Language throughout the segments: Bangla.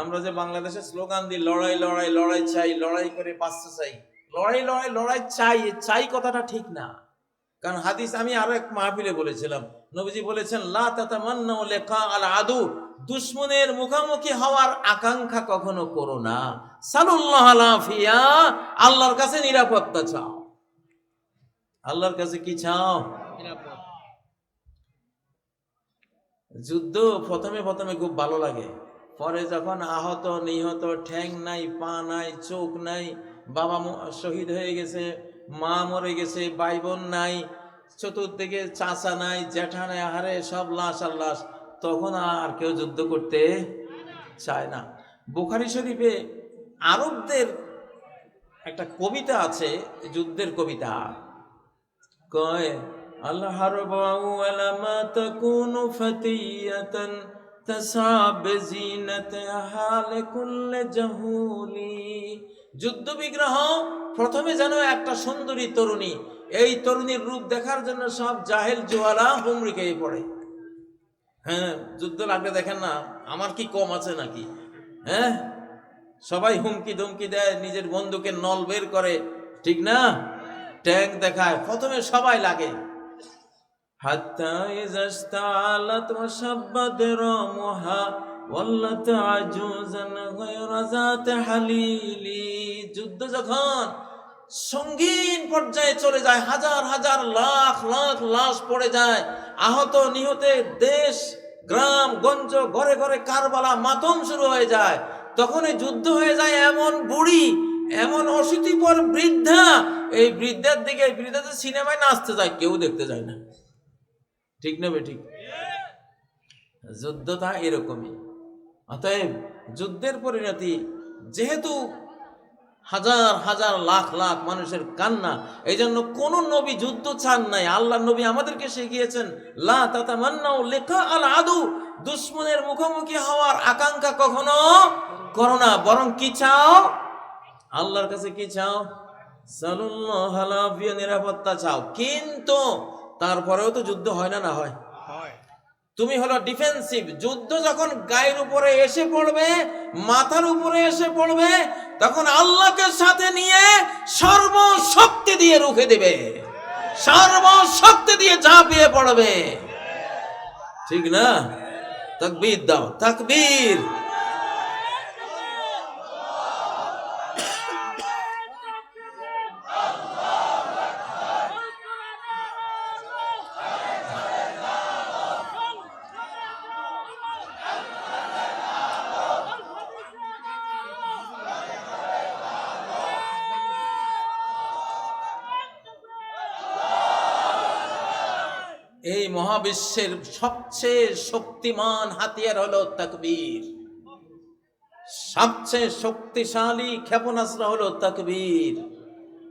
আমরা যে বাংলাদেশে স্লোগান দিই লড়াই লড়াই লড়াই চাই লড়াই করে বাঁচতে চাই। লড়াই লড়াই লড়াই চাই চাই কথাটা ঠিক না। কারণ হাদিস আমি আরও এক মাহফিলে বলেছিলাম। নবীজি বলেছেন লা তাতামান্না লেখা আল আদু। দুশ্মনের মুখোমুখি হওয়ার আকাঙ্ক্ষা কখনো করো না। সালুল্লাহ আলাফিয়া আল্লাহর কাছে নিরাপত্তা চাও। আল্লাহর কাছে কি চাও? যুদ্ধ প্রথমে প্রথমে খুব ভালো লাগে। পরে যখন আহত, নিহত, ঠ্যাং নাই, পা নাই, চোখ নাই, বাবা শহীদ হয়ে গেছে, মা মরে গেছে, ভাই বোন নাই, চতুর্দিকে চাচা নাই, জ্যাঠা নাই, আহারে সব লাশ আর লাশ, তখন আর কেউ যুদ্ধ করতে চায় না। বুখারি শরীফে আরবদের একটা কবিতা আছে, যুদ্ধের কবিতা। কয় আল্লাহ ওয়ালামা তাকুনু ফাতিয়াতান তাসাব জিনাতাহা লিকুল্লি জাহুলি। যুদ্ধ বিগ্রহ প্রথমে যেন একটা সুন্দরী তরুণী, এই তরুণীর রূপ দেখার জন্য সব জাহেল জোয়ালা হুমড়ি খেয়ে পড়ে। হ্যাঁ যুদ্ধ লাগলে দেখেন না, আমার কি কম আছে নাকি? হ্যাঁ? সবাই হুমকি ধুমকি দেয়, নিজের বন্ধুকে নল বের করে, ঠিক না? ট্যাঙ্ক দেখায়, প্রথমে সবাই লাগে। হাত্তা ইজাস্তালাত ওয়াসাব্বাদ রামুহা ওয়াল্লাত আজুজান গায়রা যাত হালিলি যুদ্ধ যখন সঙ্গীন পর্যায়ে চলে যায়, হাজার হাজার লাখ লাখ লাশ পড়ে যায়, আহত নিহতের দেশ, গ্রাম, গঞ্জ, ঘরে ঘরে কারবালা মাতম শুরু হয়ে যায়। তখন এই যুদ্ধ হয়ে যায় এমন বুড়ি, এমন অশীতিপর বৃদ্ধা। এই বৃদ্ধার দিকে এই বৃদ্ধা সিনেমায় নাচতে যায়, কেউ দেখতে যায় না। ঠিক না বে ঠিক? যুদ্ধটা এরকমই। অতএব যুদ্ধের পরিণতি যেহেতু হাজার হাজার লাখ লাখ মানুষের কান্না এই জন্য কোন নবী যুদ্ধ চান নাই। আল্লাহ নবী আমাদেরকে শিখিয়েছেন, লা তাতামান্নাও লেখা আল আদু। দুশ্মনের মুখোমুখি হওয়ার আকাঙ্ক্ষা কখনো করো না। বরং কি চাও? আল্লাহর কাছে কি চাও? সালুল্লাহ নিরাপত্তা চাও। কিন্তু তারপরেও তো যুদ্ধ হয় না না হয়? তুমি হলো ডিফেন্সিভ যুদ্ধ যখন গায়ের উপরে এসে পড়বে মাথার উপরে এসে পড়বে তখন আল্লাহকে সাথে নিয়ে সর্বশক্তি দিয়ে রুখে দেবে। সর্বশক্তি দিয়ে ঝাঁপিয়ে পড়বে। ঠিক না? তাকবীর দাও। তাকবীর। এই মহাবিশ্বের সবচেয়ে শক্তিমান হাতিয়ার হলো তাকবীর। সবচেয়ে শক্তিশালী ক্ষেপণাস্ত্র হলো তাকবীর।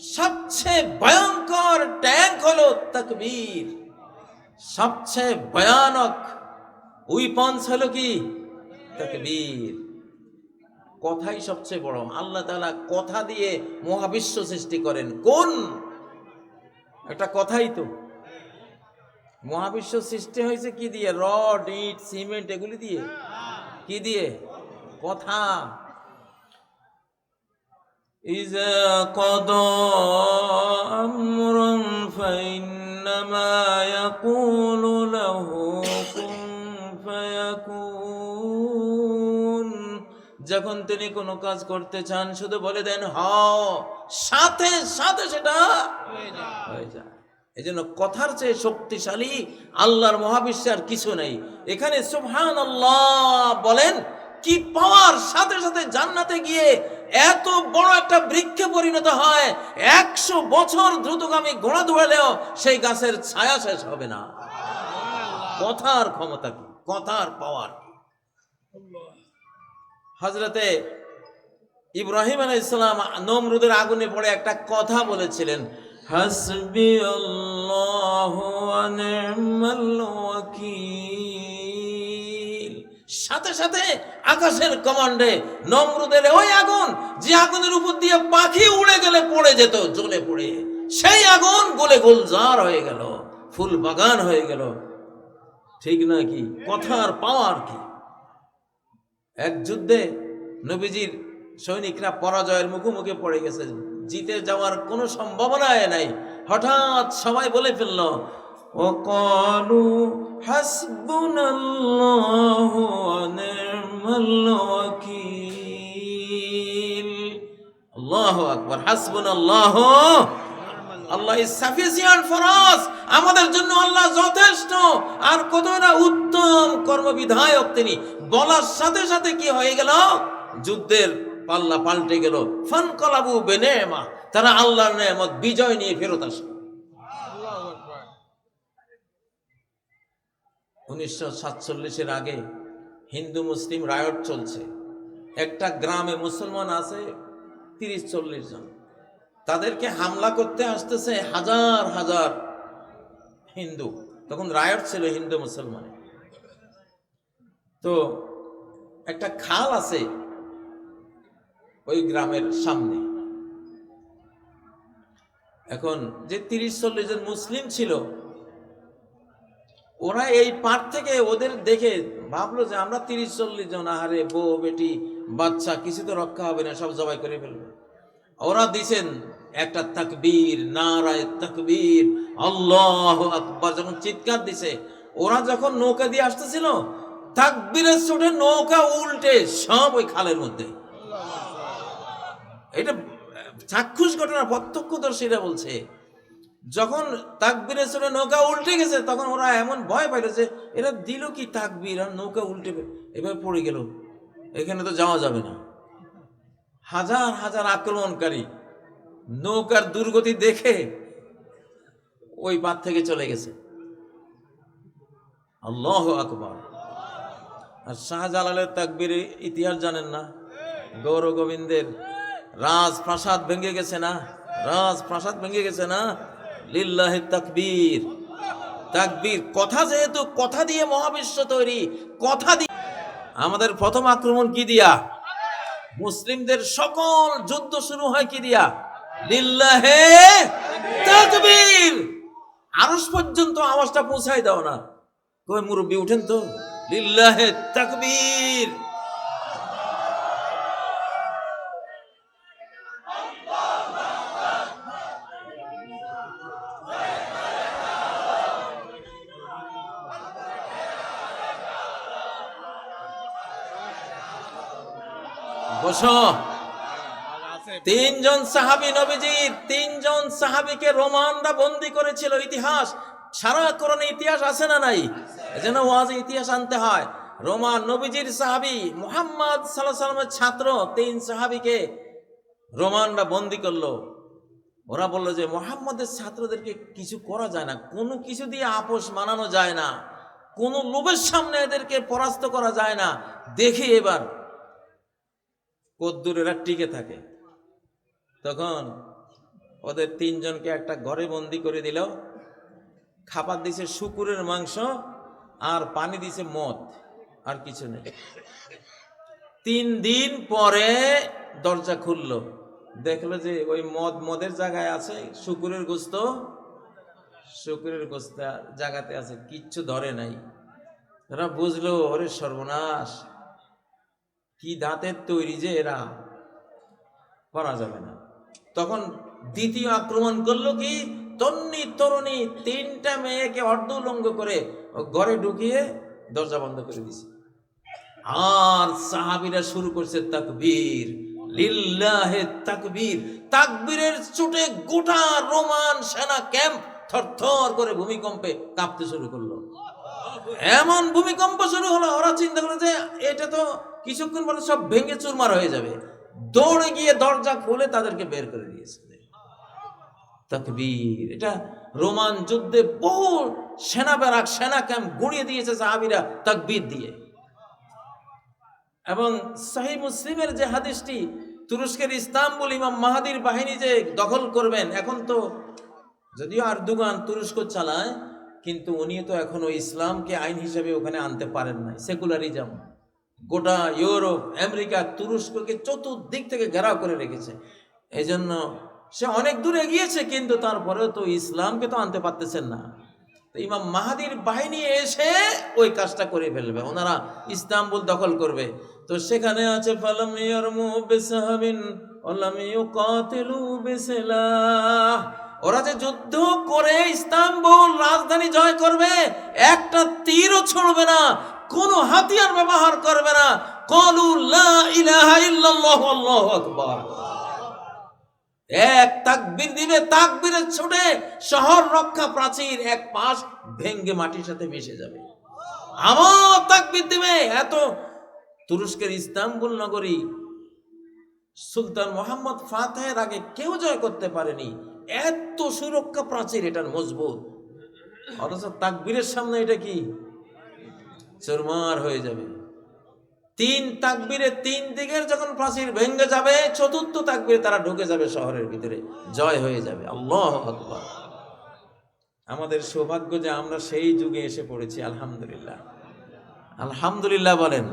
সবচেয়ে ভয়ঙ্কর ট্যাঙ্ক হলো তাকবীর। সবচেয়ে ভয়ানক উইপন্স হলো কি? তাকবীর। কথাই সবচেয়ে বড়। আল্লাহ তাআলা কথা দিয়ে মহাবিশ্ব সৃষ্টি করেন। কোন? একটা কথাই তো। মহাবিশ্ব সৃষ্টি হয়েছে কি দিয়ে রড ইট সিমেন্ট এগুলি দিয়ে কি দিয়ে কথা إذا قضى أمرا فإنما يقول له كن فيكون যখন তিনি কোনো কাজ করতে চান শুধু বলে দেন হও সাথে সাথে সেটা হয়ে যায় এই জন্য কথার চেয়ে শক্তিশালী আল্লাহর মহাবিশ্বে আর কিছু নেই। এখানে সুবহান আল্লাহ বলেন, কি পাওয়ার সাথে সাথে জান্নাতে গিয়ে এত বড় একটা বৃক্ষে পরিণত হয়, একশো বছর দ্রুতগামী ঘোড়া দৌড়ালেও সেই গাছের ছায়া শেষ হবে না। কথার ক্ষমতা কি? কথার পাওয়ার হজরতে ইব্রাহিম আলাইহিস সালাম নমরুদের আগুনে পড়ে একটা কথা বলেছিলেন হাসবি সাথে সাথে আকাশের কমান্ডে নমরুদের ওই আগুন, যে আগুনের উপর দিয়ে পাখি উড়ে গেলে পড়ে যেত, জ্বলে পড়ে। সেই আগুন গলে গুলজার হয়ে গেল, ফুল বাগান হয়ে গেল। ঠিক নাকি কথার পাওয়ার কি? এক যুদ্ধে নবীজির সৈনিকরা পরাজয়ের মুখোমুখি পড়ে গেছে। জিতে যাওয়ার কোনো সম্ভাবনাই নাই। হঠাৎ সবাই বলে ফেলল, ও কলু আল্লাহু আমাদের জন্য আল্লাহ যথেষ্ট। আর কত না উত্তম কর্মবিধায়ক তিনি। বলার সাথে সাথে কি হয়ে গেল? যুদ্ধের পাল্লা পাল্টে গেল। ফান কলাবু বেনেমা, তারা আল্লাহর নেয়ামত বিজয় নিয়ে ফেরত আসে উনিশশো সাতচল্লিশের আগে হিন্দু মুসলিম রায়ট চলছে। একটা গ্রামে মুসলমান আছে তিরিশ চল্লিশ জন। তাদেরকে হামলা করতে আসতেছে হাজার হাজার হিন্দু। তখন রায়ট ছিল হিন্দু মুসলমানে তো একটা খাল আছে গ্রামের সামনে। এখন যে তিরিশ চল্লিশ জন মুসলিম ছিল, ওরা এই পার থেকে ওদের দেখে ভাবলো যে আমরা তিরিশ চল্লিশ জন, আহারে বউ, বেটি, বাচ্চা, কিছু তো রক্ষা হবে না, সব জবাই করে ফেলবে। ওরা দিছেন একটা তাকবীর, নারায় তাকবীর, আল্লাহ আকবার, যখন চিৎকার দিছে, ওরা যখন নৌকা দিয়ে আসতেছিল, তাকবীরের চোটে নৌকা উল্টে সব ওই খালের মধ্যে। এটা, চাক্ষুষ ঘটনা প্রত্যক্ষদর্শীরা বলছে, যখন তাকবীরের চোটে নৌকা উল্টে গেছে, তখন ওরা এমন ভয় পাইল যে এরা দিল কি তাকবীর আর নৌকা উল্টে এবার পড়ে গেল। এখানে তো যাওয়া যাবে না। হাজার হাজার আক্রমণকারী নৌকার দুর্গতি দেখে ওই পার থেকে চলে গেছে। আল্লাহ আকবর। আর শাহজালালের তাকবীর ইতিহাস জানেন না? গৌর গোবিন্দের রাজপ্রাসাদ ভেঙে গেছে না? রাজপ্রাসাদ ভেঙে গেছে না? লিল্লাহে তাকবীর। তাকবীর, কথা যেহেতু, কথা দিয়ে মহাবিশ্ব তৈরি, কথা দিয়ে। আমাদের প্রথম আক্রমণ কি দিয়া? মুসলিমদের সকল যুদ্ধ শুরু হয় কি দিয়া? লিল্লাহে তাকবীর। আরশ পর্যন্ত আওয়াজটা পৌঁছাই দাও না। কই মুরব্বী, উঠেন তো। লিল্লাহে তাকবীর। বসো। তিনজন সাহাবি নবীজির তিনজন সাহাবিকে রোমানরা বন্দি করেছিল ইতিহাস। সারা করণে ইতিহাস আছে না নাই? এজন্য ওয়াজে ইতিহাস আনতে হয়। রোমান নবীজির সাহাবি মুহাম্মদ সাল্লাহ সাল্লামের ছাত্র, তিন সাহাবিকে রোমানরা বন্দি করল। ওরা বলল যে, মোহাম্মদের ছাত্রদেরকে কিছু করা যায় না, কোনো কিছু দিয়ে আপোষ মানানো যায় না, কোনো লোভের সামনে এদেরকে পরাস্ত করা যায় না। দেখি এবার। কদ্দুর এরা টিকে থাকে। তখন ওদের তিনজনকে একটা ঘরে বন্দি করে দিল। খাবার দিছে শুকুরের মাংস, আর পানি দিছে মদ, আর কিছু নেই। তিন দিন পরে দরজা খুললো। দেখল যে ওই মদ মদের জায়গায় আছে, শুকুরের গোস্ত। শুকুরের গোস্ত জায়গাতে আছে, কিচ্ছু ধরে নাই। তারা বুঝলো, ওরে সর্বনাশ। কি দাঁতের তৈরি যে এরা, করা যাবে না। তখন দ্বিতীয় আক্রমণ করল কি, তন্নি তরুণী তিনটা মেয়েকে অর্ধউলঙ্গ করে ঘরে ঢুকিয়ে দরজা বন্ধ করে দিছে। আর সাহাবিরা শুরু করছে তাকবীর। লিল্লাহে তাকবীর। তাকবীরের চোটে গোটা রোমান সেনা ক্যাম্প থরথর করে ভূমিকম্পে কাঁপতে শুরু করল। এমন ভূমিকম্প শুরু হলো, ওরা চিন্তা করল যে, এটা তো কিছুক্ষণ পরে সব ভেঙে চুরমার হয়ে যাবে। দৌড়ে গিয়ে দরজা খুলে তাদেরকে বের করে দিয়েছে। তাকবীর, এটা রোমান যুদ্ধে বহু সেনা ব্যারাক সেনা ক্যাম্প গুঁড়িয়ে দিয়েছে সাহাবিরা তাকবীর দিয়ে। এবং সাহি মুসলিমের যে হাদিসটি, তুরস্কের ইস্তাম্বুল ইমাম মাহাদির বাহিনী যে দখল করবেন, এখন তো যদিও আরদুগান তুরস্ক চালায়, কিন্তু উনি তো এখনও ইসলামকে আইন হিসেবে ওখানে আনতে পারেন নাই, সেকুলারিজম। গোটা ইউরোপ, আমেরিকা, তুরস্ককে চতুর্দিক থেকে ঘেরাও করে রেখেছে। এই জন্য সে অনেক দূর এগিয়েছে, কিন্তু তারপরেও তো ইসলামকে তো আনতে পারতেছেন না। তো ইমাম মাহাদির বাহিনী এসে ওই কাজটা করে ফেলবে, ওনারা ইস্তাম্বুল দখল করবে। তো সেখানে আছে ওরা যে যুদ্ধ করে ইস্তাম্বুল রাজধানী জয় করবে, একটা তীরও ছুড়বে না। কোনো হাতিয়ার ব্যবহার করবে না। কলু এক তাকবীর দিবে তাকবীরের ছুটে শহর রক্ষা প্রাচীর এক পাশ ভেঙ্গে মাটির সাথে মিশে যাবে। আমার তাকবীর দিবে এত তুরস্কের ইস্তাম্বুল নগরী। সুলতান মোহাম্মদ ফাতেহের আগে কেউ জয় করতে পারেনি। এত সুরক্ষা প্রাচীর এটার মজবুত। অথচ তাকবীরের সামনে এটা কি? চুরমার হয়ে যাবে। তিন তাকবীরে তিন দিকের যখন প্রাচীর ভেঙে যাবে, চতুর্থ তাকবীরে তারা ঢুকে যাবে শহরের ভিতরে। জয় হয়ে যাবে। আল্লাহ আকবার। আমাদের সৌভাগ্য যে আমরা সেই যুগে এসে পড়েছি, আলহামদুলিল্লাহ। আলহামদুলিল্লাহ বলেন।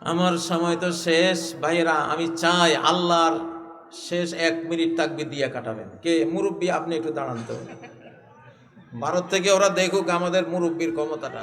আমার সময় তো শেষ। ভাইয়েরা, আমি চাই আল্লাহর শেষ এক মিনিট তাকবি দিয়ে কাটাবেন। কে? মুরব্বী, আপনি একটু দাঁড়ান তো। ভারত থেকে ওরা দেখুক আমাদের মুরব্বীর ক্ষমতাটা।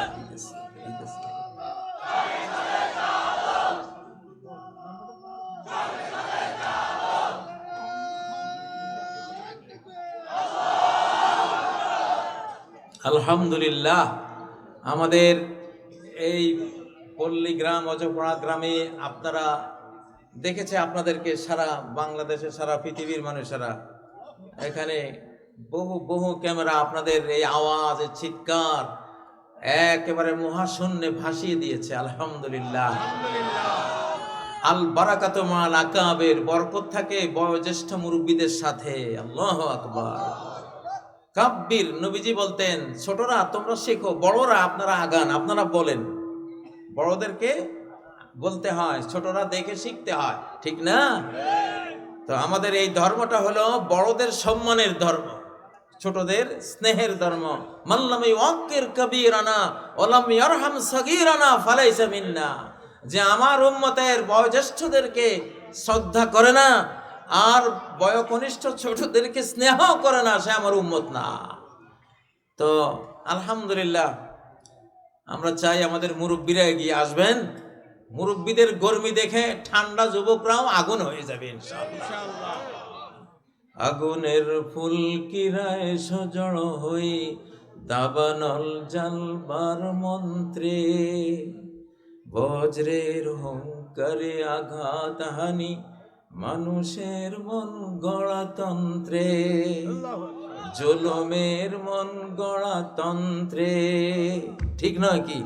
আলহামদুলিল্লাহ। আমাদের এই পল্লী গ্রাম অজপড়া গ্রামে আপনারা দেখেছে আপনাদেরকে সারা বাংলাদেশে সারা পৃথিবীর মানুষেরা এখানে বহু বহু ক্যামেরা আপনাদের এই আওয়াজ এই চিৎকার একেবারে মহাশূন্যে ভাসিয়ে দিয়েছে আলহামদুলিল্লাহ। আল বারাকাত মাল আকাবের বরকত থাকে বয়োজ্যেষ্ঠ মুরব্বীদের সাথে। আল্লাহ আকবার। কাব্বির নবীজি বলতেন, ছোটরা, তোমরা শেখো, বড়রা আপনারা আগান, আপনারা বলেন। বড়দেরকে বলতে হয়, ছোটরা দেখে শিখতে হয়। ঠিক না? তো আমাদের এই ধর্মটা হলো বড়দের সম্মানের ধর্ম, ছোটদের স্নেহের ধর্ম। মাল্লামি ওয়াক্কির কবিরানা ওলাম ইয়ারহাম সগীরানা ফালাইসা মিন্না। যে আমার উম্মতের বয়োজ্যেষ্ঠদেরকে শ্রদ্ধা করে না আর বয়কনিষ্ঠ ছোটদেরকে স্নেহ করে না সে আমার উম্মত না। তো আলহামদুলিল্লাহ আমরা চাই আমাদের মুরব্বীরা এগিয়ে আসবেন। মুরব্বীদের গরমি দেখে ঠান্ডা যুবকরাও আগুন হয়ে যাবে ইনশাআল্লাহ। আগুনের ফুল কিরায় সজড় হই দাবানল জালবার মন্ত্রে। বজ্রের হুঙ্কারে আঘাত হানি মানুষের মন গণতন্ত্রে জলমের মন গণতন্ত্রে। ঠিক নয় কি?